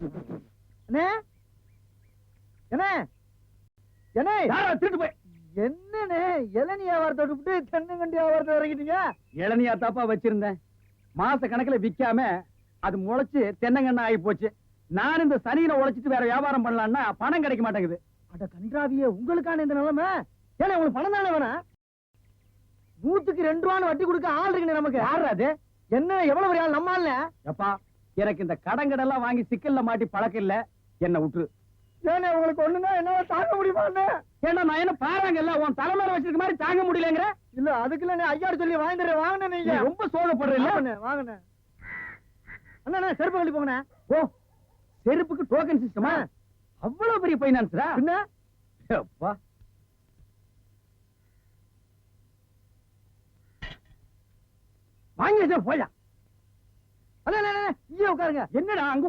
அண்ணே அண்ணே அண்ணே யாரா திருட்டு போய் என்னண்ணே? இளநீ வியாபாரத்தை விட்டு தென்னங்கண்டி வியாபாரத்தை இறங்கிட்டீங்க இளநியா தாப்பா வச்சிருந்தேன். மாச கணக்குல விக்காம அது முளைச்சு தென்னங்கண்ணா ஆகி போச்சு. நான் இந்த சனியில உழைச்சிட்டு வேற வியாபாரம் பண்ணலாம்னா பணம் கிடைக்க மாட்டேங்குது. அட கன்றாவியே உங்களுக்கான இந்த நிலைமை? ஏன்னா உங்களுக்கு பணம் தானே வேணாம் நூத்துக்கு ரெண்டு ரூபான்னு வட்டி கொடுக்க ஆள் இருக்குண்ணே நமக்கு. யாரு அது? என்ன எவ்வளவு பெரிய ஆள் நம்ம ஆள்ல எப்பா எனக்கு இந்த கடங்கடெல்லாம் வாங்கி சிக்கல்ல மாட்டி பழக்கம் இல்ல. என்ன விட்டுரு ஏன்னா உங்களுக்கு ஒண்ணுன்னா என்னால தாங்க முடியுமாண்ணே ஏன்னா நான் என்ன பாருங்கல்ல உன் தலைமையில வச்சிருக்க மாதிரி தாங்க முடியலங்கிற? இல்ல அதுக்குள்ள நீ ஐயாடு சொல்லி வாங்கிடுறேன் வாங்கினேன் நீங்க. ரொம்ப சோகப்படுறீல்ல? வாங்கண்ணே வாங்கண்ணே அண்ணா செருப்பு கழட்டி போங்கண்ணே. ஓ செருப்புக்கு டோக்கன் சிஸ்டமா அவ்வளவு பெரிய பைனான்ஸ்ரா பின்ன? அப்பா வாங்கி வச்சா போயா இங்கே உட்காருங்க. என்னடா அங்க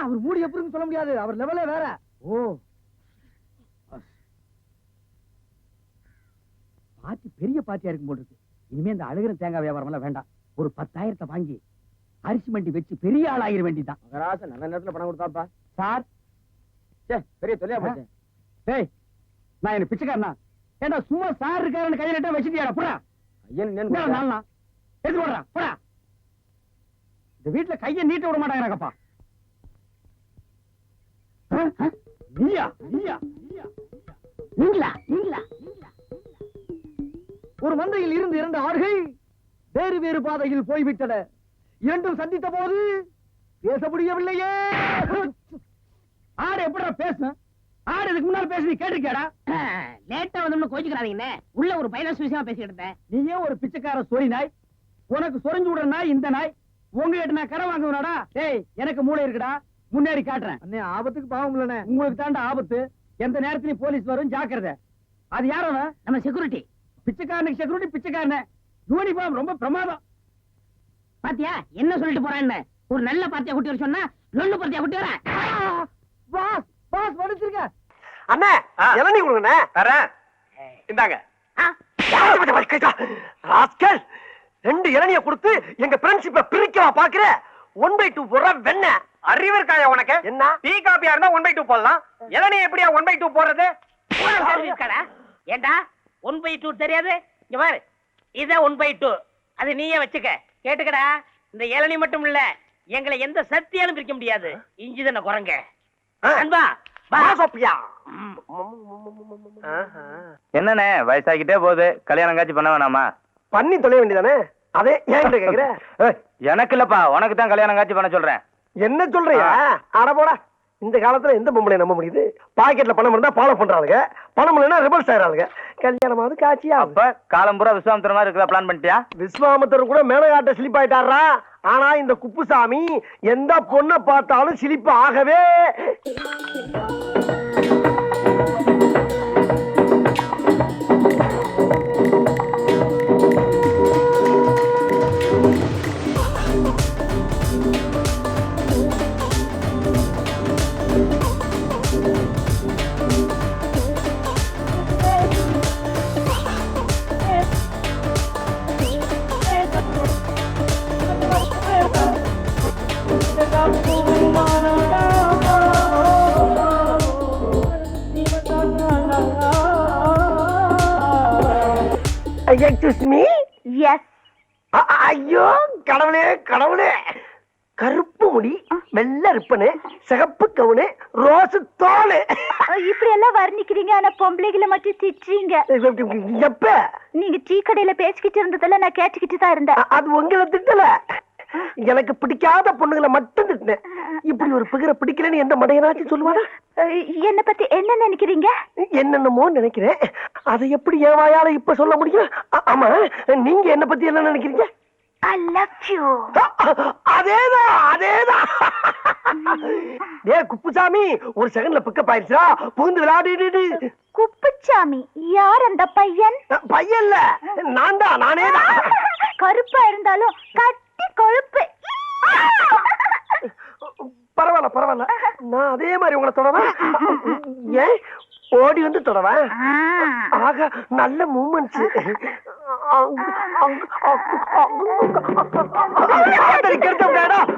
அவர் மூடி சொல்ல முடியாது. அவர் லெவலே வேற. ஓ. பாத்தி பெரிய பாத்தியா இருக்கும் போல இருக்கு. இனிமே இந்த அழுகிற தேங்காய் வியாபாரம் எல்லாம் வேண்டாம். ஒரு பத்தாயிரத்தை வாங்கி அரிசி மண்டி வச்சு பெரிய ஆள் ஆகிற வேண்டிதான் மகராசன் நல்ல நேரத்துல பணம் கொடுத்தாப்பா சார். பெரிய தொல்லையா போச்சு. டேய் நான் என்ன பிச்சைக்காரனா? ஏண்டா சும்மா சார் இருக்காருன்னு கையில வச்சுட்டியாடா? போடா. ஐயன் நாளா எடுத்து போடுறா போடா. இந்த வீட்டுல கையை நீட்ட விட மாட்டாங்கப்பா நீயா நீயா நீயா நீங்களா நீங்களா ஒரு மந்தையில் இருந்து இரண்டு ஆடுகள் வேறு வேறு பாதையில் போய்விட்டன. இரண்டும் சந்தித்த போது பேச முடியவில்லையே. ஆடு எப்படிடா பேசும்? ஆடு இதுக்கு முன்னால பேசி நீ கேட்டிருக்கியாடா? லேட்டா வந்தோம்னு கோச்சுக்கிறாதீங்கண்ணே. உள்ள ஒரு பைனான்ஸ் விஷயமா பேசிக்கிட்டு இருந்தேன். நீயே ஒரு பிச்சைக்கார சொறி நாய். உனக்கு சொரிஞ்சு விடுற நாய் இந்த நாய். உங்ககிட்ட நான் கடன் வாங்குவனாடா? டேய் எனக்கு மூளை இருக்குடா. முன்னேறி காட்டுறேன். அண்ணே ஆபத்துக்கு பாவம் இல்லண்ணே. உங்களுக்கு தாண்டா ஆபத்து. எந்த நேரத்திலயும் போலீஸ் வரும் ஜாக்கிரதை. அது அவன்? நம்ம செக்யூரிட்டி பிச்சைக்காரனுக்கு செக்யூரிட்டி பிச்சைக்காரன. யூனிஃபார்ம் ரொம்ப பிரமாதம். பாத்தியா என்ன சொல்லிட்டு போறான்னு? ஒரு நல்ல பார்ட்டியா குட்டி வர சொன்னா லொல்லு பார்ட்டியா குட்டி வர? பாஸ் பாஸ் மன்னிச்சிருங்க. அண்ணே இளநீ கொடுங்கண்ணே. தரேன். இந்தாங்க. ராஸ்கல் ரெண்டு இளநிய கொடுத்து எங்க ஃப்ரெண்ட்ஷிப்ப பிரிக்கவா பாக்குற? ஒன் பை டூ போடுற வெண்ண. அறிவு இருக்காயா உனக்கு? என்ன? டீ காப்பியா இருந்தா ஒன் பை டூ போடலாம். இளநீ எப்படியா ஒன் பை டூ போடுறது? ஏண்டா? ஒன் பை டூ தெரியாது? இங்க பாரு. இத ஒன் பை டூ அது நீயே வச்சுக்க. கேட்டுக்கடா. இந்த இளநீ மட்டும் இல்ல எங்களை எந்த சக்தியாலும் பிரிக்க முடியாது. இஞ்சி தானே குரங்க. அன்பா என்னண்ணே வயசாகிட்டே போகுது. கல்யாணம் காட்சி பண்ண வேணாமா? பண்ணி தொலைய வேண்டியதானே? அதே ஏன் கேக்குற? எனக்கு இல்லப்பா உனக்கு தான் கல்யாணம் காட்சி பண்ண சொல்றேன். என்ன சொல்றியா? அட போடா. இந்த காலத்துல எந்த பொம்பளை நம்ப முடியுது? பாக்கெட்ல பணம் இருந்தா ஃபாலோ பண்றாளுங்க. பணம் இல்லைன்னா ரிவர்ஸ் ஆயிராளுங்க கல்யாணமாவது காட்சியா அப்ப காலம் பூரா விஸ்வாமித்திர மாதிரி இருக்கிற பிளான் பண்ணிட்டியா? விஸ்வாமித்தர் கூட மேலகாட்ட சிலிப் ஆயிட்டாரா ஆனா இந்த குப்புசாமி எந்த பொண்ணை பார்த்தாலும் சிலிப்பு ஆகவே எக்ஸ்கியூஸ் மீ எஸ் ஐயோ கடவுளே கடவுளே. கருப்பு முடி வெள்ளை ரிப்பனு சிகப்பு கவுனு ரோஸ் தோலு. இப்படி எல்லாம் வர்ணிக்கிறீங்க ஆனா பொம்பளைகளை மட்டும் திட்டுறீங்க. எப்ப? நீங்க டீ கடையில பேசிக்கிட்டு இருந்ததெல்லாம் நான் கேட்டுக்கிட்டு தான் இருந்தேன். அது உங்களை திட்டல. எனக்கு பிடிக்காத பொண்ணுங்களை மட்டும் திட்டினேன். இப்படி ஒரு பிகரை பிடிக்கலன்னு எந்த மடையனாச்சும் சொல்லுவானா? என்னை பத்தி என்ன நினைக்கிறீங்க? என்னென்னமோ நினைக்கிறேன். அதை எப்படி என் வாயால இப்ப சொல்ல முடியும்? ஆமா நீங்க என்ன பத்தி என்ன நினைக்கிறீங்க? அ- அதேதான் அதேதான் ஏ குப்புசாமி ஒரு செகண்ட்ல பிக்கப் ஆயிடுச்சா புகுந்து விளையாடிடு குப்புச்சாமி யார் அந்த பையன்? பையன் இல்ல. நான் தான் நானே தான் கருப்பா இருந்தாலும் கட்டி கொழுப்பு. பரவாயில்ல பரவாயில்ல. நான் அதே மாதிரி உங்களை தொடவேன் ஏன் ஓடி வந்து தொடவா. ஆக நல்ல மூமெண்ட்ஸ். ஆதரிக்கிறது வேணாம்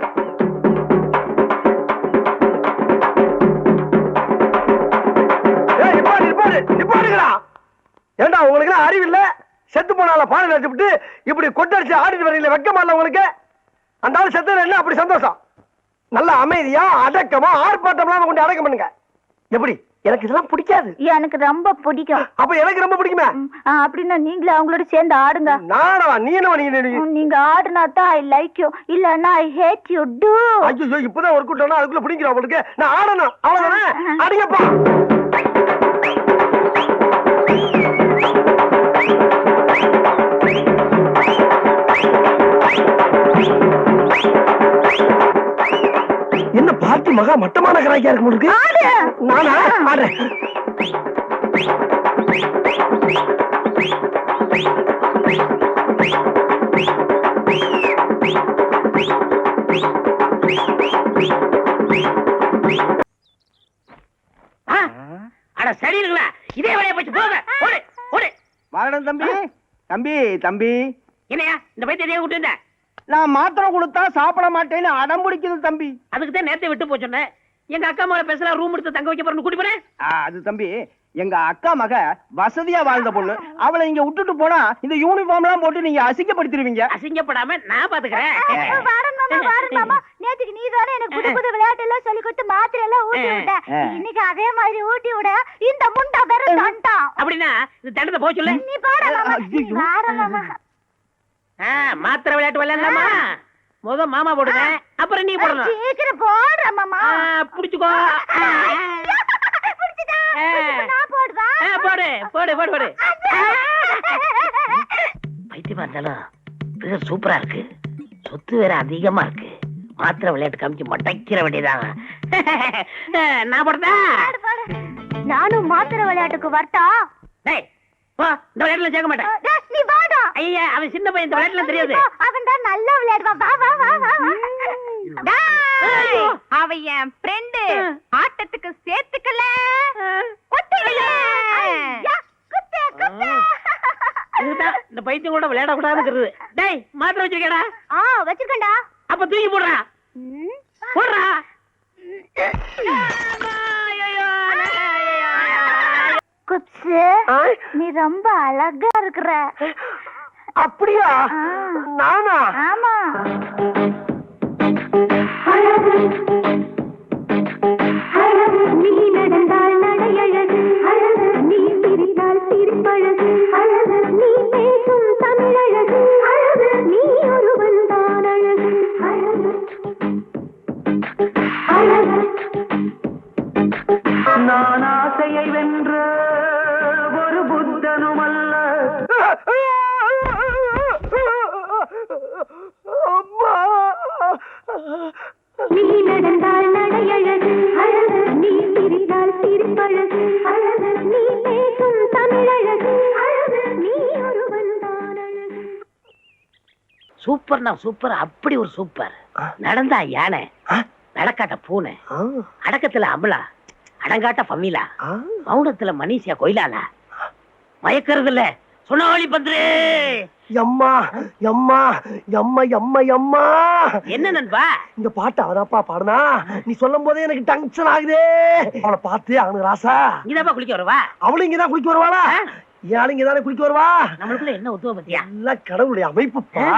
ஏண்டா உங்களுக்கு எல்லாம் அறிவில்ல செத்து போனால பாடம் நினைச்சுட்டு இப்படி கொட்டடிச்சு ஆடிட்டு வரீங்களே வைக்கமா இல்ல உங்களுக்கு? அந்த ஆள் செத்து என்ன அப்படி சந்தோஷம்? நல்ல அமைதியா அடக்கமா ஆர்ப்பாட்டம்லாம் கொண்டு அடக்கம் பண்ணுங்க. எப்படி? எனக்கு இதெல்லாம் பிடிக்காது. எனக்கு ரொம்ப பிடிக்கும். அப்ப எனக்கு ரொம்ப பிடிக்குமே? அப்படின்னா நீங்களும் அவங்களோட சேர்ந்து ஆடுங்க. நானா நீ என்ன நீங்க ஆடுனா தான் ஐ லைக் யூ இல்லன்னா ஐ ஹேட் யூ டூ ஐயோ இப்பதான் ஒரு கூட்டம் அதுக்குள்ள பிடிக்கிறோம் அவளுக்கு. நான் ஆடணும். அவ்வளவுதானே? அடிங்கப்பா. பார்ட்டி மகா மட்டமான கராக்கியா இருக்கு உங்களுக்கு? நானா? ஆடுறேன் ஆ? அட சரிங்களா. இதே வேலையை போச்சு. போங்க. ஓடு ஓடு. வரணும் தம்பி. தம்பி தம்பி. என்னையா? இந்த பைத்தியத்தையே விட்டு இருந்த நான் மாத்திரை கொடுத்தா சாப்பிட மாட்டேன்னு அடம் பிடிக்குது தம்பி. அதுக்கு தான் நேரத்தை விட்டு போய் சொன்னேன். எங்க அக்கா மகளை பேசல ரூம் எடுத்து தங்க வைக்க போறேன்னு கூட்டி போறேன். அது தம்பி எங்க அக்கா மக வசதியா வாழ்ந்த பொண்ணு. அவளை இங்க விட்டுட்டு போனா இந்த யூனிஃபார்ம் எல்லாம் போட்டு நீங்க அசிங்கப்படுத்திடுவீங்க அசிங்கப்படாம நான் பாத்துக்கிறேன். நேத்துக்கு நீ தானே எனக்கு புது புது விளையாட்டு எல்லாம் சொல்லி கொடுத்து மாத்திரை எல்லாம் ஊட்டி விட்ட. இன்னைக்கு அதே மாதிரி ஊட்டி விட இந்த முண்டா வேற தண்டான் அப்படின்னா இந்த தண்டத்தை போக சொல்லு. நீ பாரு மாமா. மாத்திரை விளையாட்டு விளையாடலாமா? முத மாமா போடுங்க அப்புறம் நீ போடணும். சீக்கிரம் போடுற மாமா. புடிச்சுக்கோ. போடு போடு போடு போடு. பைத்தியமா இருந்தாலும் பிகர் சூப்பரா இருக்கு. சொத்து வேற அதிகமா இருக்கு. மாத்திரை விளையாட்டு காமிச்சு மட்டைக்கிற வேண்டியதாங்க நான் போடுதா பாடு, பாடு. நானும் மாத்திரை விளையாட்டுக்கு வரட்டா? டேய் போ இந்த விளையாட்டுல சேர்க்க மாட்டேன். நீ வாடா ஐயா அவன் சின்ன பையன் இந்த விளையாட்டுல தெரியாது. அவன் தான் நல்லா விளையாடுவான். வா வா வா வா வா. ஐயோ. அவ என் ஃப்ரெண்டு. ஆட்டத்துக்கு சேர்த்துக்கல. இந்த பைத்தியம் கூட விளையாட கூடாதுங்கிறது டேய் மாத்திரை வச்சிருக்கேடா ஆ வச்சிருக்கேன்டா. அப்ப தூக்கி போடுறா. போடுறா. ஆ? நீ ரொம்ப அழகா இருக்கிற. அப்படியா. நானா? ஆமா. நீ நடந்தால் நடையழகு. சூப்பர்னா சூப்பர் அப்படி ஒரு சூப்பர் நடந்தா யானை நடக்காட்ட பூனை அடக்கத்துல அமலா அடங்காட்ட பம்மிலா மௌனத்துல மணிஷியா கொயிலாலா. மயக்கிறது இல்ல சொன்னாவளி பந்துரு. எம்மா எம்மா எம்மா எம்மா எம்மா. என்ன நண்பா? இந்த பாட்டு அவதாப்பா பாடுனா? நீ சொல்லும் போதே எனக்கு டென்ஷன் ஆகுதே. அவளை பார்த்து அவனுக்கு ராசா. இங்கதாப்பா குளிக்க வருவா? அவளும் இங்கதான் குளிக்க வருவாளா? ஆளு இங்கதானே குளிக்க வருவா? நம்மளுக்குள்ள என்ன உத்துவ பத்தியா? எல்லாம் கடவுளுடைய அமைப்புப்பா.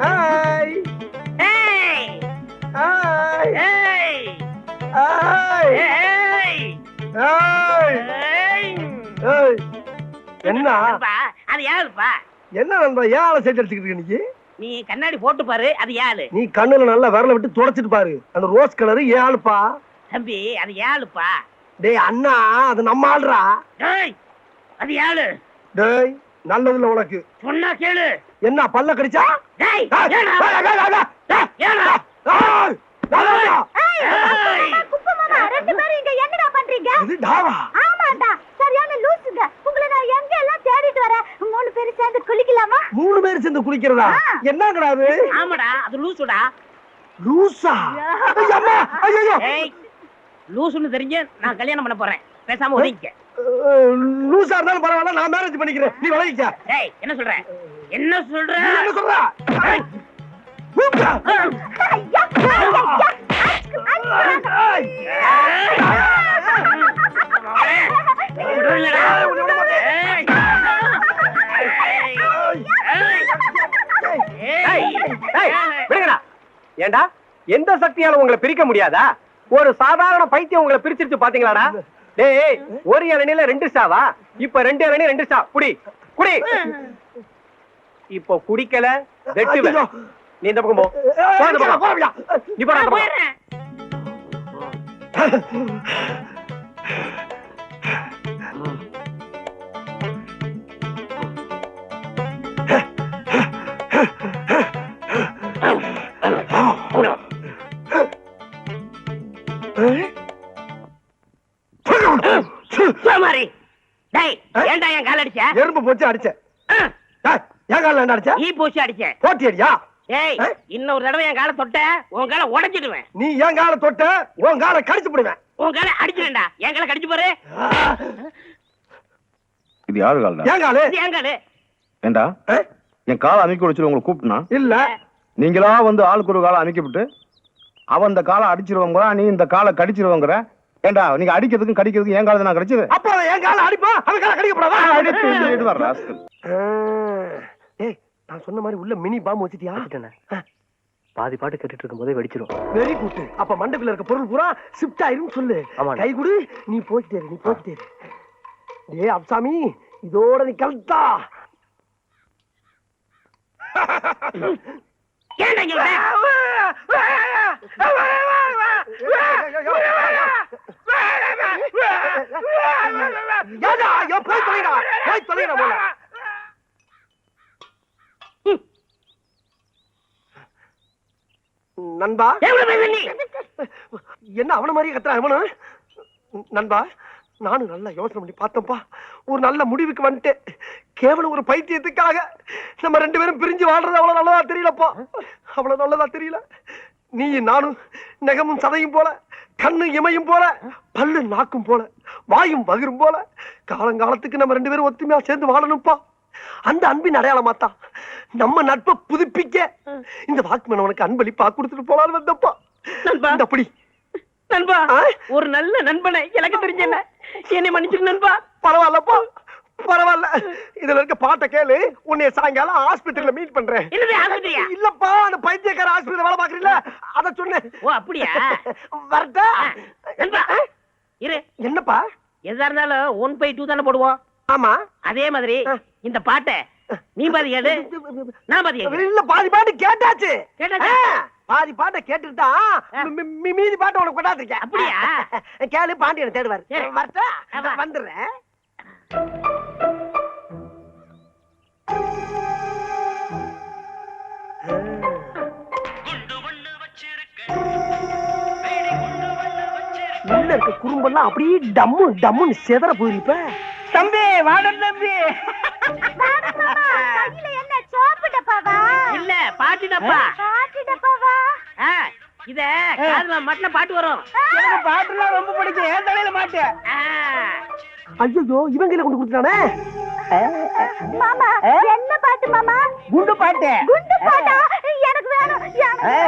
ஹாய்! ஹாய் ஏய்! ஹாய் ஏய்! ஹாய் ஏய்! ஏய், என்ன அது யாருப்பா? என்ன நண்பா ஏன் ஆளை சேர்த்து அடிச்சுக்கிட்டு இருக்க நீ? கண்ணாடி போட்டு பாரு அது யாரு? நீ கண்ணுல நல்லா விரல விட்டு துடைச்சிட்டு பாரு. அந்த ரோஸ் கலரு ஏன் ஆளுப்பா? தம்பி அது யாருப்பா? டேய் அண்ணா அது நம்ம ஆள்றா. ஏய் அது யாரு? டேய் நல்லதுல உனக்கு. சொன்னா கேளு. என்ன பல்ல கடிச்சா? இது டாவா? ஆமாண்டா சரியான லூசுங்க. உங்களை நான் எங்க எல்லாம் தேடிட்டு வரேன்? மூணு பேரும் சேர்ந்து குளிக்கலாமா? மூணு பேர் சேர்ந்து குளிக்கிறதா? என்னங்கடா அது? ஆமாடா அது லூசுடா. லூசா? ஐய், அம்மா ஐயோ லூசுன்னு தெரிஞ்சு நான் கல்யாணம் பண்ண போறேன். பேசாம ஒதுங்கிக்க. லூசா இருந்தாலும் பரவாயில்ல நான் மேரேஜ் பண்ணிக்கிறேன். நீ விளைவிக்க ஏய் என்ன சொல்ற? என்ன சொல்ற? ஏண்டா? எந்த சக்தியால உங்களை பிரிக்க முடியாதா? ஒரு சாதாரண பைத்தியம் உங்களை பிரிச்சிருச்சு பாத்தீங்களாடா? டேய் ஒரு இளநில ரெண்டு சாவா? இப்ப ரெண்டு இளநீ ரெண்டு சா. குடி குடி. இப்போ குடிக்கல வெட்டுவேன் நீ இந்த பக்கம் போ போ இந்த பக்கம். நீ போடா அந்த பக்கம். மாதிரி டேய் ஏன்டா என் கால் அடிச்ச எறும்பு போச்சு அடிச்சேன் என் காலில் என்ன அடிச்ச ஈ பூசி அடிச்சேன் போட்டி அடியா ஏய்? இன்னொரு தடவை என் காலை தொட்ட உன் காலை உடைச்சிடுவேன் நீ என் காலை தொட்ட உன் காலை கடிச்சு போடுவேன் உன் காலை அடிச்சிடுவேன்டா என் காலை கடிச்சு பாரு இது யாரு கால்டா என் காலு இது என் காலு ஏண்டா? என் காலை அமைக்க வச்சு உங்களை கூப்பிட்டுனா இல்ல நீங்களா வந்து ஆளுக்கு ஒரு காலை அமைக்கப்பட்டு அவன் இந்த காலை அடிச்சிருவாங்க நீ இந்த காலை கடிச்சிருவாங்கிற ஏண்டா நீங்க அடிக்கிறதுக்கும் கடிக்கிறதுக்கும் என் காலை நான் கடிச்சது அப்ப என் காலை அடிப்பா அவன் காலை கடிக்கப்படாதா. ஏய் நான் சொன்ன மாதிரி உள்ள மினி பாம்பு வச்சுட்டியா? பாதி பாட்டு கேட்டுட்டு இருக்கும் போதே வெடிச்சிரும். வெரி குட் அப்ப மண்டக்குள்ள இருக்க பொருள் பூரா ஷிஃப்ட் ஆயிரும் சொல்லு. கை கொடு நீ போய்கிட்டே இரு, நீ போய்கிட்டே இரு. ஏய் அப்சாமி இதோட நீ கலத்தா போய் தொலைடா போய் தொலைடா போல. நண்பா? என்ன அவன மாதிரியே கத்துறான் அவனு நண்பா நானும் நல்லா யோசனை பண்ணி பார்த்தப்பா ஒரு நல்ல முடிவுக்கு வந்துட்டேன். கேவலம் ஒரு பைத்தியத்துக்காக நம்ம ரெண்டு பேரும் பிரிஞ்சு வாழ்றது அவ்வளவு நல்லதா தெரியலப்பா. அவ்வளவு நல்லதா தெரியல. நீ நானும் நெகமும் சதையும் போல கண்ணு இமையும் போல பல்லு நாக்கும் போல வாயும் பகிரும் போல காலங்காலத்துக்கு நம்ம ரெண்டு பேரும் ஒத்துமையா சேர்ந்து வாழணும்ப்பா. அந்த அன்பின் அடையாளமாத்தா நம்ம நட்பை புதுப்பிக்க இந்த வாக்குமன் உனக்கு அன்பளிப்பா கொடுத்துட்டு போலான்னு வந்தப்பா. நண்பா. அப்படி நண்பா? ஒரு நல்ல நண்பனை எனக்கு தெரிஞ்ச என்னை? மன்னிச்சிரு நண்பா. பரவாயில்லப்பா. பரவாயில்ல. இதுல இருக்க பாட்டை கேளு. உன்னைய சாயங்காலம் ஹாஸ்பிடல்ல மீட் பண்றேன். இல்லப்பா அந்த பைத்தியக்கார ஹாஸ்பிடல் வேலை பாக்குறீங்களா அத சொன்னேன் ஓ அப்படியா? வரட்டா. இரு. என்னப்பா? எதா இருந்தாலும் ஒன் பை டூ தானே போடுவோம். ஆமா. அதே மாதிரி. இந்த பாட்டை நீ பாதி கேளு நான் பாதி. இல்ல பாதி பாட்டு கேட்டாச்சு பாதி பாட்டை கேட்டுட்டு ஆ. தான் மீ- மீ- மீதி பாட்டை உனக்கு கொண்டாந்துருக்கேன் அப்படியா? கேளு பாண்டியனை தேடுவார். வரட்டா. வந்துடுறேன் உள்ள இருக்க குறும்பெல்லாம் அப்படியே டம்மு டம்முன்னு செதற போயிருப்ப தம்பி வாடன் தம்பி என்ன சோப்பு டப்பாவா இல்ல பாட்டு டப்பா பாட்டு டப்பாவா ஆ, இத காதுல மட்டும் பாட்டு வரும். எனக்கு பாட்டுலாம் ரொம்ப பிடிக்கும். என் தலையில மாட்டு ஐயோ இவங்கள கொண்டு கொடுத்துட்டானே? மாமா என்ன பாட்டு மாமா? குண்டு பாட்டு. குண்டு பாட்டா? எனக்கு வேணும்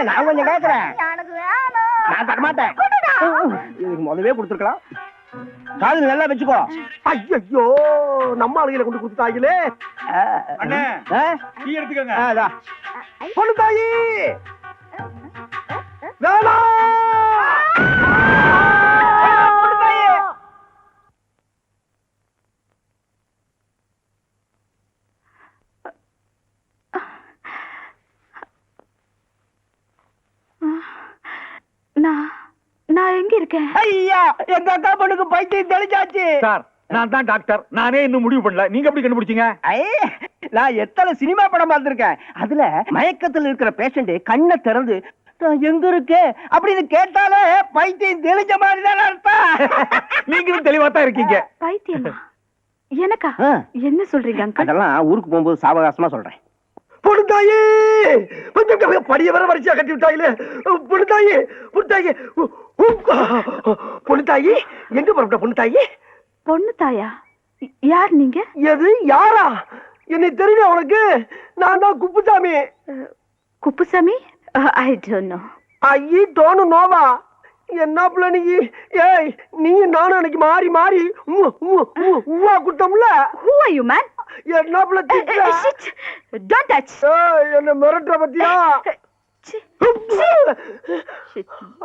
நான் கொஞ்சம் கேக்குறேன். எனக்கு வேணும். நான் தர மாட்டேன். கொடுடா. இதுக்கு முதவே கொடுத்துருக்கலாம். காது நல்லா வச்சுக்கோ. ஐயோ நம்ம ஆளுகளை கொண்டு கொடுத்துட்டாங்களே. அண்ணே? டீ எடுத்துக்கோங்க. பொண்ணு தாயி. நான் நான் எங்க இருக்கேன்? ஐயா எங்க அக்கா பொண்ணுக்கு பைத்தியம் தெளிச்சாச்சு. சார் நான் தான் டாக்டர் நானே இன்னும் முடிவு பண்ணல. நீங்க எப்படி கண்டுபிடிச்சீங்க? நான் எத்தனை சினிமா படம் பார்த்திருக்கேன். அதுல மயக்கத்துல இருக்கிற பேஷண்ட் கண்ணை திறந்து "நான் எங்க இருக்கேன்? அப்படின்னு கேட்டாலே பைத்தியம் தெளிஞ்ச மாதிரி தான் அர்த்தம். நீங்களும் தெளிவா தான் இருக்கீங்க. பைத்தியமா? எனக்கா. என்ன சொல்றீங்க அங்கிள் அதெல்லாம் ஊருக்கு போகும்போது சாவகாசமா சொல்றேன். பொண்ணு தாயி கொஞ்சம் படிய வர வரிசையா கட்டி விட்டாங்களே பொண்ணு தாயி பொண்ணு தாயி பொண்ணு தாயி எங்க புறப்பட்ட பொண்ணு தாயி பொண்ணு தாயா? யார் நீங்க? எது யாரா? என்னை தெரியல உனக்கு? நான் தான் Kuppusamy. Kuppusamy? I don't know I don't Noah என்ன பிள்ளை நீ? ஏய் நீ நானும் அன்னைக்கு மாறி மாறி உவ்வா குட்டம்ல Who are you, man? என்ன பிள்ளை shit. Don't touch. ஏய், என்ன மிரட்டுற பத்தியா.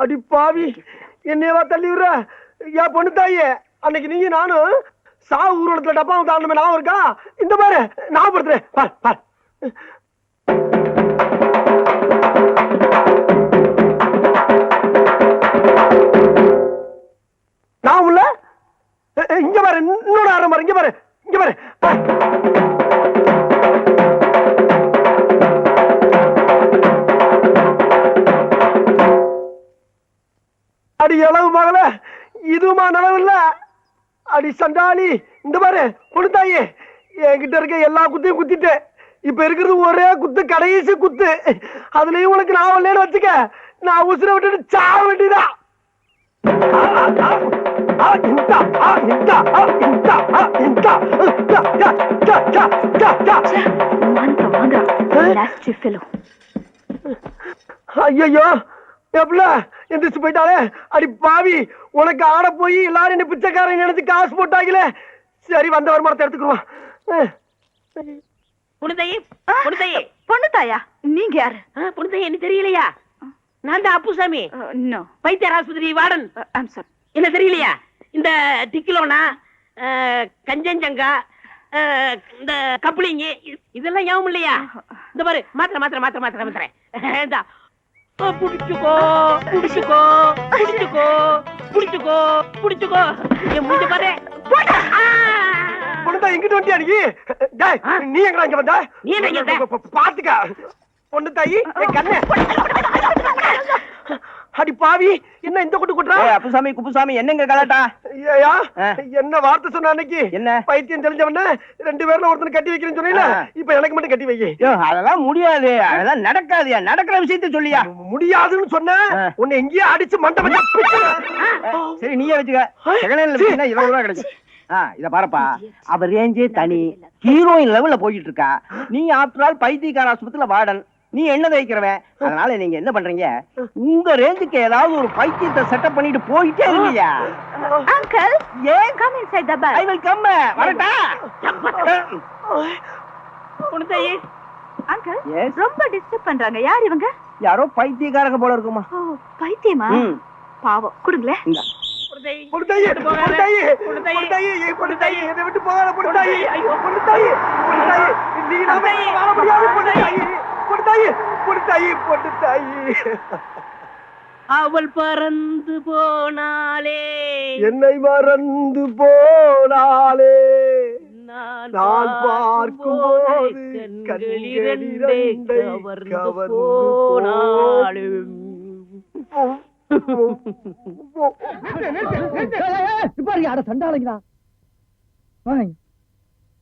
அடி பாவி. என்னையவா தள்ளி விடுற? ஏன் பொண்ணு தாயே. அன்னைக்கு நீங்க நானும் சாவு ஊர்வலத்துல டப்பா தாண்டமே ஞாபகம் இருக்கா? இந்த பாரு ஞாபகப்படுத்துறேன். பார் பார். நான் உள்ள? இங்க பாரு இன்னொரு ஆரம் பாரு இங்க பாரு இங்க பாரு. அடி இளவு மகள இதுமா நிலவு இல்லை அடி சண்டாளி இந்த பாரு பொண்ணு என்கிட்ட இருக்க எல்லா குத்தையும் குத்திட்டு இப்ப இருக்கிறது ஒரே குத்து கடைசி குத்து. அதுலயும் உனக்கு நான் இல்லைன்னு வச்சுக்க நான் உசுர விட்டுட்டு சாவ வேண்டியதா. ஐயோ எப்பல எந்திரிச்சு போயிட்டாலே. அடி பாவி உனக்கு ஆட போய் எல்லாரும் என்ன பிச்சைக்காரன் நினைச்சு காசு போட்டாங்களே. சரி வந்த வருமானத்தை எடுத்துக்குருவான். புனிதையே புனிதையே. பொண்ணு தாயா? நீங்க யாரு? புனிதையே என்ன தெரியலையா? நான் தான் அப்புசாமி. நோ. வைத்தியர் ஆஸ்பத்திரி வார்டன். என்ன தெரியலையா? இந்த டிக்கிலோனா கஞ்சஞ்சங்கா இந்த கப்ளிங்கி இதெல்லாம் ஞாபகம் இல்லையா? இந்த பாரு மாத்திரை மாத்திரை மாத்திரை மாத்திரை மாத்திரை. புடிச்சுக்கோ புடிச்சுக்கோ புடிச்சுக்கோ புடிச்சுக்கோ புடிச்சுக்கோ. என் முடிஞ்ச பாரு. ஆ! பொண்ணுதான் எங்கிட்ட வண்டியா நீ? டேய்? நீ எங்கடா இங்க வந்த? நீ என்ன பாத்துக்க. பொண்ணு தாயி என் கண்ணு. அடி பாவி என்ன இந்த கொட்டு கொட்டுறா அப்புசாமி குப்புசாமி என்னங்க கலாட்டா? ஆ. என்ன வார்த்தை சொன்ன அன்னைக்கு? என்ன? பைத்தியம் தெரிஞ்சவன ரெண்டு பேர்ல ஒருத்தனை கட்டி வைக்கிறேன்னு சொன்னீல. இப்ப எனக்கு மட்டும் கட்டி வை ஐயோ, அதெல்லாம் முடியாது. அதெல்லாம் நடக்காதுயா. நடக்கிற விஷயத்த சொல்லியா. முடியாதுன்னு சொன்ன. உன்னை எங்கேயோ அடிச்சு மண்டை மண்டை பிச்சுடுவேன். சரி நீயே வச்சுக்க. செகண்ட் ஹேண்ட்ல இருபது ரூபா ஆ இத பாருப்பா. அவ ரேஞ்சே தனி ஹீரோயின் லெவல்ல போயிட்டு இருக்கா. நீ ஆஃப்டர் ஆல் பைத்தியக்கார ஆஸ்பத்திரியில வார்டன். நீ என்ன தைக்கிறவன் அதனால நீங்க என்ன பண்றீங்க உங்க ரேஞ்சுக்கு ஏதாவது ஒரு பைத்தியத்தை செட்டப் பண்ணிட்டு போயிட்டே இல்லையா அங்கிள் ஏன் come inside the I will come வரட்டா புனிதையே அங்கிள்? ரொம்ப டிஸ்டர்ப் பண்றாங்க யார் இவங்க யாரோ பைத்தியக்காரங்க போல இருக்குமா பைத்தியமா. பாவம் பொண்ணுத்தாயி, என்னை விட்டு போகாத நீ வாழ முடியாது பொண்ணுத்தாயி, பொண்ணுத்தாயி, பொண்ணுத்தாயி. அவள் பறந்து போனாலே என்னை மறந்து போனாலே நான் இரண்டே இரண்டை கவர்ந்து போனாலும் பாருங்க அட சண்டாளைங்களா.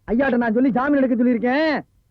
ஐயாட்ட நான் சொல்லி ஜாமீன் எடுக்க சொல்லியிருக்கேன்.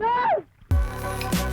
Não!